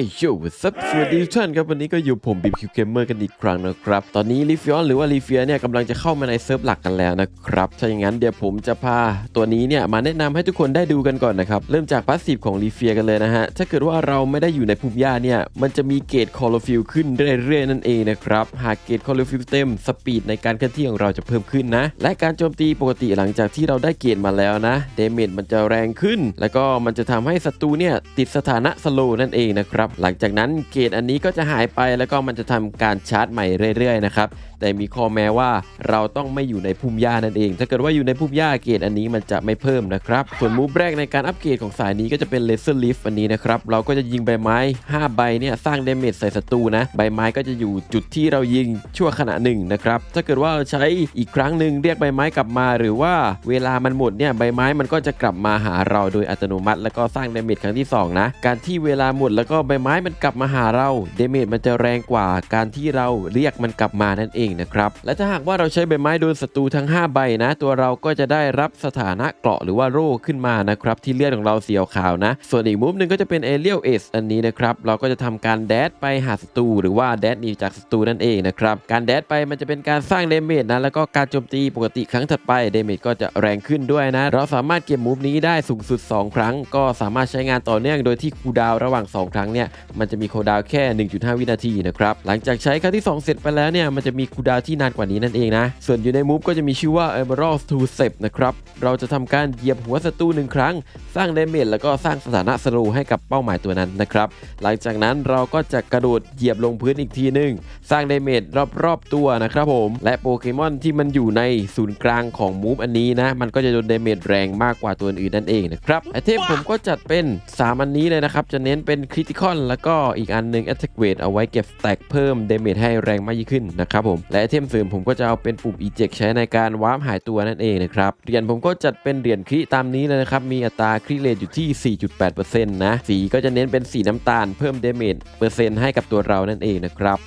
เอยโยซับสวัสดีทุกท่านครับวันนี้ก็อยู่ผมบิมคิวเกมเมอร์กันอีกครั้งนะครับ ตอนนี้ลิฟิออนหรือว่าลีเฟียเนี่ยกำลังจะเข้ามาในเซิร์ฟหลักกันแล้วนะครับ ถ้าอย่างนั้นเดี๋ยวผมจะพาตัวนี้เนี่ยมาแนะนำให้ทุกคนได้ดูกันก่อนนะครับ เริ่มจากพาสซีฟของลีเฟียกันเลยนะฮะ ถ้าเกิดว่าเราไม่ได้อยู่ในภูมิหญ้าเนี่ย มันจะมีเกรดคอร์โลฟิลขึ้นเรื่อยๆนั่นเองนะครับ หากเกรดคอร์โลฟิลเต็มสปีดในการเคลื่อนที่ของเราจะเพิ่มขึ้นนะ และการโจมตีปกติหลังจากที่เราได้เกรดมาแล้วนะเดเมจมันจะแรงขึ้น แล้วก็มันจะทำให้ศัตรูเนี่ยติดสถานะสโลนั่นเองนะครับหลังจากนั้นเกรดอันนี้ก็จะหายไปแล้วก็มันจะทำการชาร์จใหม่เรื่อยๆนะครับแต่มีข้อแม้ว่าเราต้องไม่อยู่ในพุ่มหญ้านั่นเอง ถ้าเกิดว่าอยู่ในพุ่มหญ้าเกรดอันนี้มันจะไม่เพิ่มนะครับส่วนมูฟแรกในการอัปเกรดของสายนี้ก็จะเป็นเลเซอร์ลิฟอันนี้นะครับเราก็จะยิงใบไม้ 5 ใบเนี่ยสร้างเดเมจใส่ศัตรูนะใบไม้ก็จะอยู่จุดที่เรายิงชั่วขณะหนึ่งนะครับถ้าเกิดว่าใช้อีกครั้งหนึ่งเรียกใบไม้กลับมา หรือว่าเวลามันหมดเนี่ยใบไม้มันก็จะกลับมาหาเราโดยอัตโนมัติ แล้วก็สร้างเดเมจครั้งที่สองนะ การที่เวลาหมดแล้วก็ใบไม้มันกลับมาหาเราเดเมจมันจะแรงกว่าการที่เราเรียกมันกลับมานั่นเองนะครับและถ้าหากว่าเราใช้ใบไม้โดนศัตรูทั้ง 5 ใบนะ ตัวเราก็จะได้รับสถานะเกราะหรือว่าโร่ขึ้นมานะครับที่เลือดของเราเสียวขาวนะ ส่วนอีกมุมหนึ่งก็จะเป็นเอเลียลเอสอันนี้นะครับเราก็จะทำการแดดไปหาศัตรูหรือว่าแดดหนีจากศัตรูนั่นเองนะครับการแดดไปมันจะเป็นการสร้างเดเมจนะแล้วก็การโจมตีปกติครั้งถัดไปเดเมจก็จะแรงขึ้นด้วยนะ เราสามารถเก็บมูฟนี้ได้สูงสุด 2 ครั้ง ก็สามารถใช้งานต่อเนื่องโดยที่คูดาวระหว่าง 2 ครั้งเนี่ยมันจะมีโคดาวแค่ 1.5 วินาทีนะครับหลังจากใช้ครั้งที่ 2 เสร็จไปแล้วเนี่ยมันจะมีคูดาวที่นานกว่านี้นั่นเองนะ ส่วนอยู่ในมูฟก็จะมีชื่อว่า Emerald to s e p นะครับเราจะทำการเหยียบหัวศัตรูหนึ่งครั้ง สร้างเดเมจแล้วก็สร้างสถานะสโลให้กับเป้าหมายตัวนั้นนะครับหลังจากนั้นเราก็จะกระโดดเหยียบลงพื้นอีกทีหนึ่งสร้างเดเมจรอบๆตัวนะครับผมและโปเกมอนที่มันอยู่ในศูนย์กลางของมูฟอันนี้นะมันก็จะโดนเดเมจแรงมากกว่าตัวอื่นนั่นเองนะครับไอเทมผมก็จัดเป็น3อันนี้เลยนะครับจะเน้นเป็นคริติคอนแล้วก็อีกอันหนึง Attack Weight เอาไว้เก็บแต็กเพิ่มเดเมจให้แรงมากยิ่งขึ้นนะครับผม และไอเทมเสริมผมก็จะเอาเป็นปุ่ม Eject ใช้ในการวาร์ปหายตัวนั่นเองนะครับ เหรียญผมก็จัดเป็นเหรียญคริตามนี้เลยนะครับ มีอัตราคริเลทอยู่ที่ 4.8%นะ สีก็จะเน้นเป็นสีน้ำตาลเพิ่มเดเมจเปอร์เซ็นต์ให้กับตัวเรานั่นเองนะครับ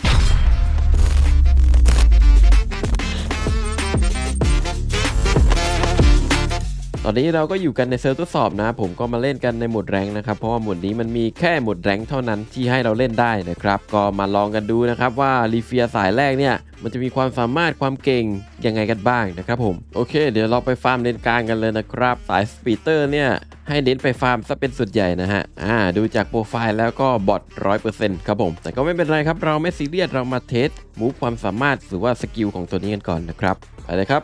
ตอนนี้เราก็อยู่กันในเซิร์ฟทดสอบนะ ผมก็มาเล่นกันในโหมดแรงนะครับ เพราะว่าโหมดนี้มันมีแค่โหมดแรงเท่านั้นที่ให้เราเล่นได้นะครับ ก็มาลองกันดูนะครับว่ารีเฟียสายแรกเนี่ย มันจะมีความสามารถความเก่งยังไงกันบ้างนะครับผม โอเค เดี๋ยวเราไปฟาร์มเลนกลางกันเลยนะครับ สายสปีเตอร์เนี่ยให้เน้นไปฟาร์มซะเป็นส่วนใหญ่นะฮะ อ่า ดูจากโปรไฟล์แล้วก็บอทร้อยเปอร์เซ็นต์ครับผม แต่ก็ไม่เป็นไรครับ เราไม่ซีเรียส เรามาเทสมูฟความสามารถหรือว่าสกิลของตัวนี้กันก่อนนะครับ ไปเลยครับ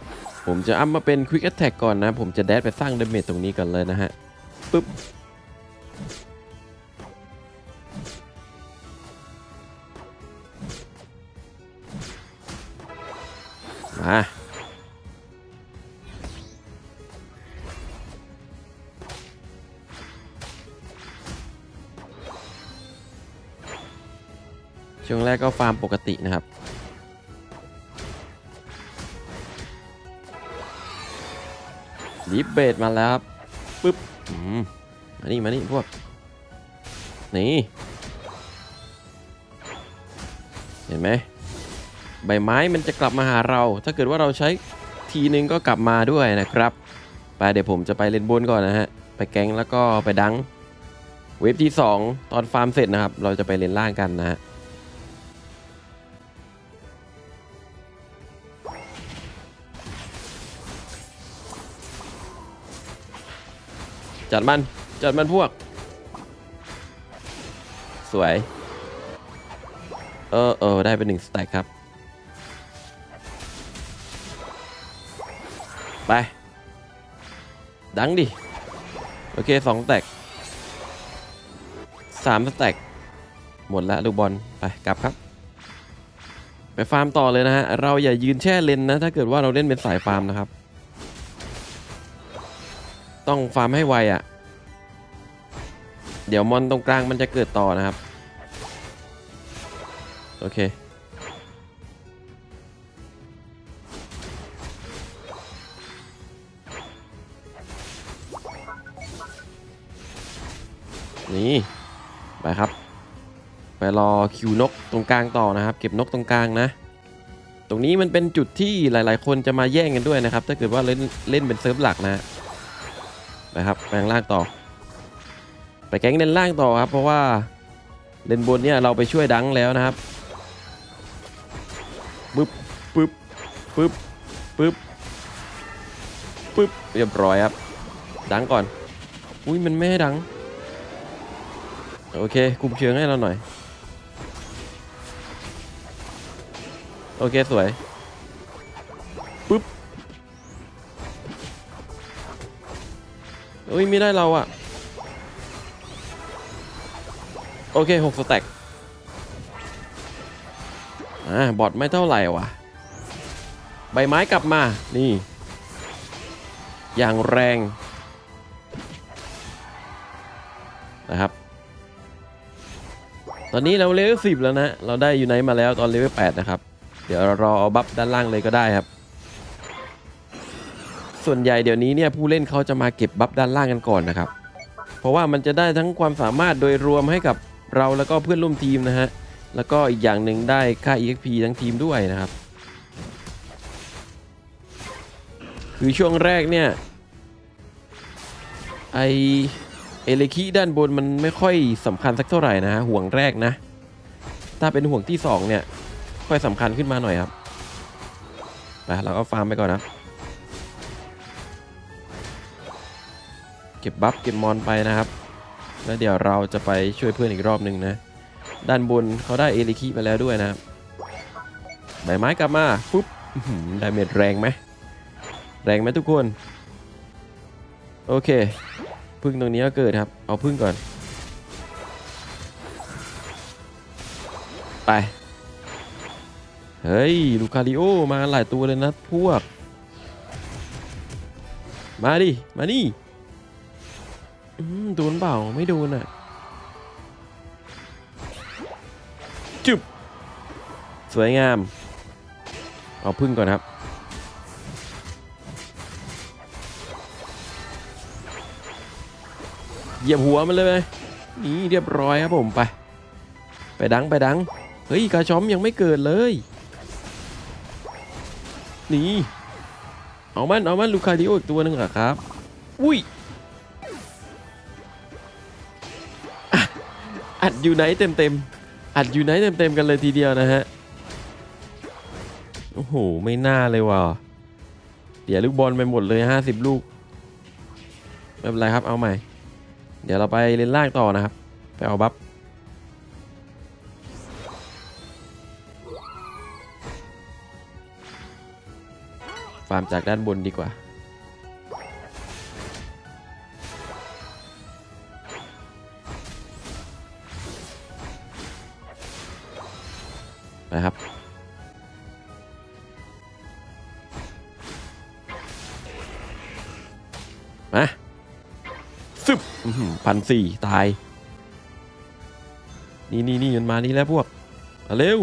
ผมจะอัพมาเป็น Quick Attack ก่อนนะ ผมจะแดดไปสร้างเดเมจตรงนี้ก่อนเลยนะฮะปึ๊บมาช่วงแรกก็ฟาร์มปกตินะครับ ลิเบดมาแล้วครับปึ๊บอืมานี่มานี่พวกนี่เห็นไหมใบไม้มันจะกลับมาหาเรา ถ้าเกิดว่าเราใช้ทีนึงก็กลับมาด้วยนะครับ ไปเดี๋ยวผมจะไปเล่นบนก่อนนะฮะ ไปแก๊งแล้วก็ไปดัง เวฟที่ 2 ตอนฟาร์มเสร็จนะครับ เราจะไปเล่นล่างกันนะฮะ จัดมัน จัดมันพวก สวย เออเออได้เป็นหนึ่งสแต็กครับ ไป ดังดิ โอเคสองสแต็กสามสแต็กหมดล้วลูกบอลไปกลับครับ ไปฟาร์มต่อเลยนะฮะ เราอย่ายืนแช่เลนนะ ถ้าเกิดว่าเราเล่นเป็นสายฟาร์มนะครับ ต้องฟาร์มให้ไวอะ่ะ เดี๋ยวมอนตรงกลางมันจะเกิดต่อนะครับ โอเค นี่ ไปครับ ไปรอคิวนกตรงกลางต่อนะครับ เก็บนกตรงกลางนะตรงนี้มันเป็นจุดที่หลาย ๆ คนจะมาแย่งกันด้วยนะครับ ถ้าเกิดว่าเล่นเล่นเป็นเซิร์ฟหลักนะ แปลงล่างต่อ ไปแก๊งเล่นล่างต่อครับ เพราะว่าเลนบนเนี่ยเราไปช่วยดังแล้วนะครับปึ๊บปึ๊บปึ๊บปึ๊บปึ๊บเรียบร้อยครับ ดังก่อน อุ้ยมันไม่ให้ดัง โอเค คุมเชิงให้เราหน่อย โอเค สวย อุ้ยไม่ได้เราอะโอเคหกสแต็กอ่าบอดไม่เท่าไหร่วะใบไม้กลับมา นี่ อย่างแรงนะครับ ตอนนี้เราเลเวลสิบแล้วนะ เราได้อยู่ไหนมาแล้วตอนเลเวลแปดนะครับ เดี๋ยวเรารอเอาบัฟด้านล่างเลยก็ได้ครับ ส่วนใหญ่เดี๋ยวนี้เนี่ยผู้เล่นเขาจะมาเก็บบัฟด้านล่างกันก่อนนะครับ เพราะว่ามันจะได้ทั้งความสามารถโดยรวมให้กับเราแล้วก็เพื่อนร่วมทีมนะฮะ แล้วก็อีกอย่างหนึ่งได้ค่า EXP ทั้งทีมด้วยนะครับ คือช่วงแรกเนี่ยไอเอเลคิด้านบนมันไม่ค่อยสำคัญสักเท่าไหร่นะฮะห่วงแรกนะ ถ้าเป็นห่วงที่ 2 เนี่ย ค่อยสำคัญขึ้นมาหน่อยครับไปเราก็ฟาร์มไปก่อนนะ เก็บบัฟเก็บมอนไปนะครับ แล้วเดี๋ยวเราจะไปช่วยเพื่อนอีกรอบหนึ่งนะ ด้านบนเขาได้เอลิคิไปแล้วด้วยนะครับใบไม้กลับมาปุ๊บดาเมจแรงไหมแรงไหมทุกคน โอเคพึ่งตรงนี้ก็เกิดครับ เอาพึ่งก่อน ไป เฮ้ย ลูคาริโอ มาหลายตัวเลยนะพวก มาดิ มานี่ ดนเปล่าไม่โดนอะจุบสวยงาม เอาพึ่งก่อนครับ เหยียบหัวมันเลยไหมนี่เรียบร้อยครับผมไป ไปดังไปดัง เฮ้ยกาชอมยังไม่เกิดเลยนี่เอามันเอามันลูคาริโออีกตัวหนึ่งเหรอครับ อุ้ย อัดยูไนเต็มเต็มๆ อัดยูไนเต็มเต็มๆ กันเลยทีเดียวนะฮะ โอ้โห ไม่น่าเลยว่ะเดี๋ยวลูกบอลไปหมดเลย 50 ลูก ไม่เป็นไรครับ เอาใหม่ เดี๋ยวเราไปเลนล่างต่อนะครับ ไปเอาบัฟฟาร์มจากด้านบนดีกว่า พันสี่ตาย นี่นี่นี่มันมานี่แล้วพวกเร็ว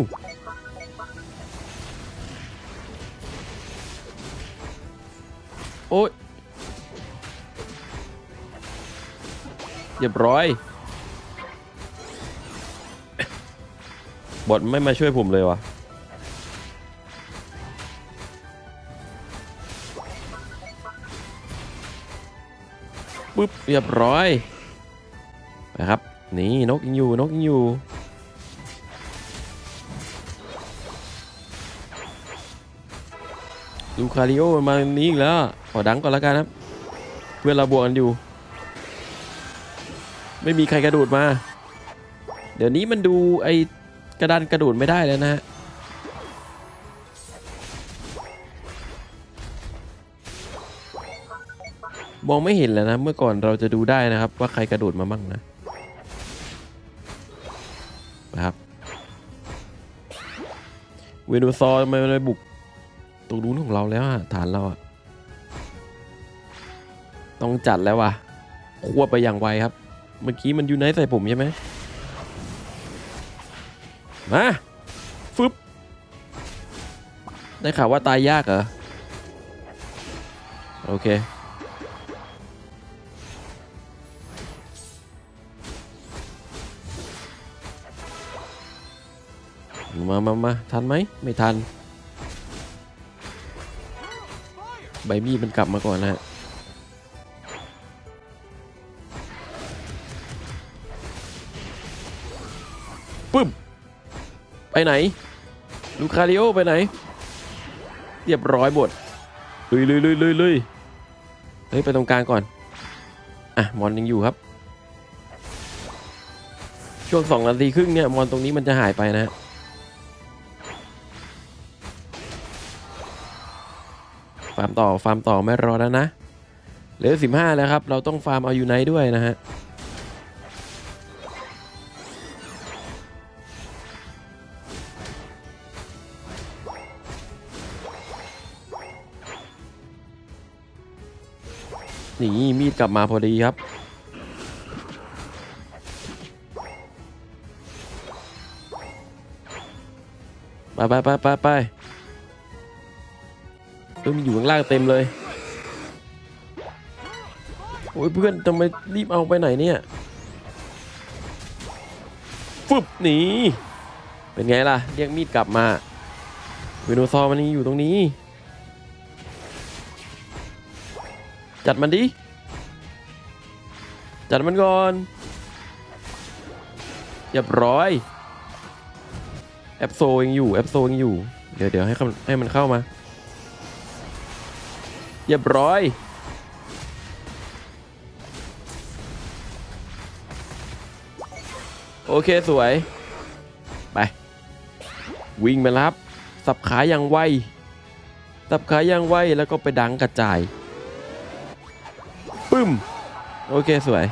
โอ้ยเรียบร้อย บอดไม่มาช่วยผมเลยวะ ปึ๊บเรียบร้อยนะครับนี่นกยังอยู่นกยังอยู่ลูคาริโอมันมานี้อีกแล้วขอดังก่อนล้วกันครับ เพื่อนเราบวกกันอยู่ ไม่มีใครกระโดดมา เดี๋ยวนี้มันดูไอกระดานกระโดดไม่ได้แล้วนะฮะ มองไม่เห็นแล้วนะ เมื่อก่อนเราจะดูได้นะครับ ว่าใครกระโดดมาบ้างนะนะครับ เวนูซอร์ไมมันไปบุกตรงนู้นของเราแล้วอะฐานเราอะต้องจัดแล้วว่ะควบไปอย่างไวครับ เมื่อกี้มันยูไนใส่ผมใช่ไหมมาฟึบได้ข่าวว่าตายยากเหรอ โอเค มามามาทันไหมไม่ทัน ใบมีดมันกลับมาก่อนนะฮะปึ๊บไปไหน ลูคาริโอไปไหน เรียบร้อยหมดลุยลุยลุยลุยลุยเฮ้ย ไปตรงกลางก่อน อะ มอนยังอยู่ครับ ช่วงสองนาทีครึ่งเนี่ย มอนตรงนี้มันจะหายไปนะฮะ ฟาร์มต่อฟาร์มต่อไม่รอแล้วนะเหลือสิบห้าแล้วครับ เราต้องฟาร์มเอาอยู่ไนด้วยนะฮะนี่มีดกลับมาพอดีครับ ไปไปไปไปไป เออมันอยู่ข้างล่างเต็มเลยโอ้ยเพื่อนทำไมรีบเอาไปไหนเนี่ยฟึบหนีเป็นไงล่ะ เรียกมีดกลับมาเวโนซอร์มันยังอยู่ตรงนี้ จัดมันดิ จัดมันก่อนเรียบร้อยแอปโซยังอยู่แอปโซยังอยู่ เดี๋ยวเดี๋ยวให้ให้มันเข้ามา เรียบร้อยโอเคสวย ไป วิ่งไปรับ สับขาอย่างไว สับขาอย่างไว แล้วก็ไปดังกระจาย ปึ้ม โอเคสวย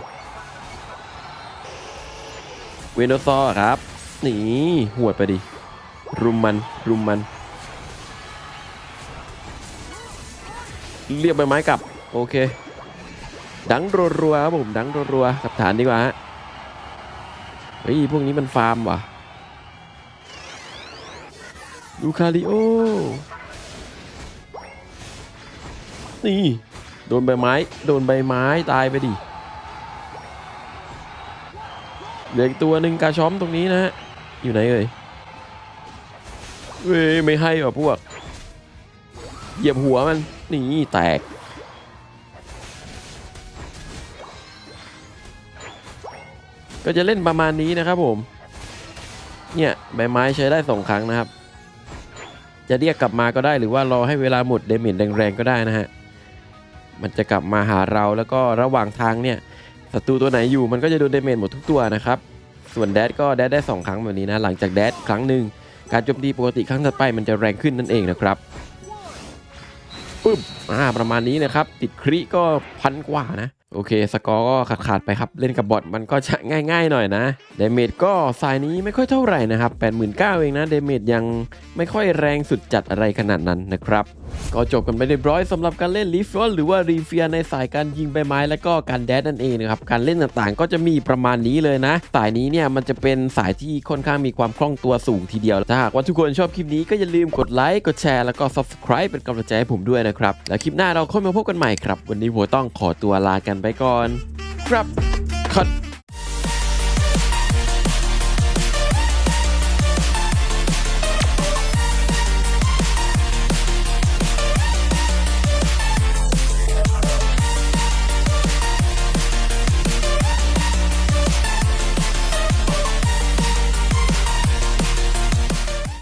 เวนโดซอร์ครับ นี่หวดไปดิ รุมมัน รุมมัน เรียบใบไม้กลับ โอเค ดังรัวๆครับผมดังรัวๆกับฐานดีกว่าฮะเฮ้ยพวกนี้มันฟาร์มว่ะดูคาริโอ นี่ โดนใบไม้ โดนใบไม้ตายไปดิเหลืออีกตัวหนึ่งกาช้อมตรงนี้นะฮะ อยู่ไหนเอ่ยเว้ยไม่ให้ว่ะพวก เหยียบหัวมัน นี่แตก ก็จะเล่นประมาณนี้นะครับผม เนี่ยใบไม้ใช้ได้สองครั้งนะครับ จะเรียกกลับมาก็ได้หรือว่ารอให้เวลาหมดเดเมจแรงๆก็ได้นะฮะ มันจะกลับมาหาเราแล้วก็ระหว่างทางเนี่ยศัตรูตัวไหนอยู่มันก็จะโดนเดเมจหมดทุกตัวนะครับ ส่วนแดดก็แดดได้ 2 ครั้งแบบนี้นะ หลังจากแดดครั้งหนึ่งการโจมตีปกติครั้งถัดไปมันจะแรงขึ้นนั่นเองนะครับ ปึ๊บอ่าประมาณนี้นะครับ ติดคริก็พันกว่านะ โอเค สกอร์ก็ขาดขาดไปครับ เล่นกับบอทมันก็จะง่ายๆหน่อยนะเดเมจก็สายนี้ไม่ค่อยเท่าไหร่นะครับ 89,000เองนะเดเมจยังไม่ค่อยแรงสุดจัดอะไรขนาดนั้นนะครับ ก็จบกันไปเรียบร้อยสำหรับการเล่นลิฟต์หรือว่ารีเฟียในสายการยิงใบไม้และก็การแดดนั่นเองนะครับการเล่นต่างๆ ก็จะมีประมาณนี้เลยนะ สายนี้เนี่ยมันจะเป็นสายที่ค่อนข้างมีความคล่องตัวสูงทีเดียวถ้าหากว่าทุกคนชอบคลิปนี้ก็อย่าลืมกดไลค์กดแชร์แล้วก็ subscribe เป็นกำลังใจให้ผมด้วยนะครับแล้วคลิปหน้าเราค่อยมาพบกันใหม่ครับ วันนี้ผมต้องขอตัวลากันไปก่อน ครับคัด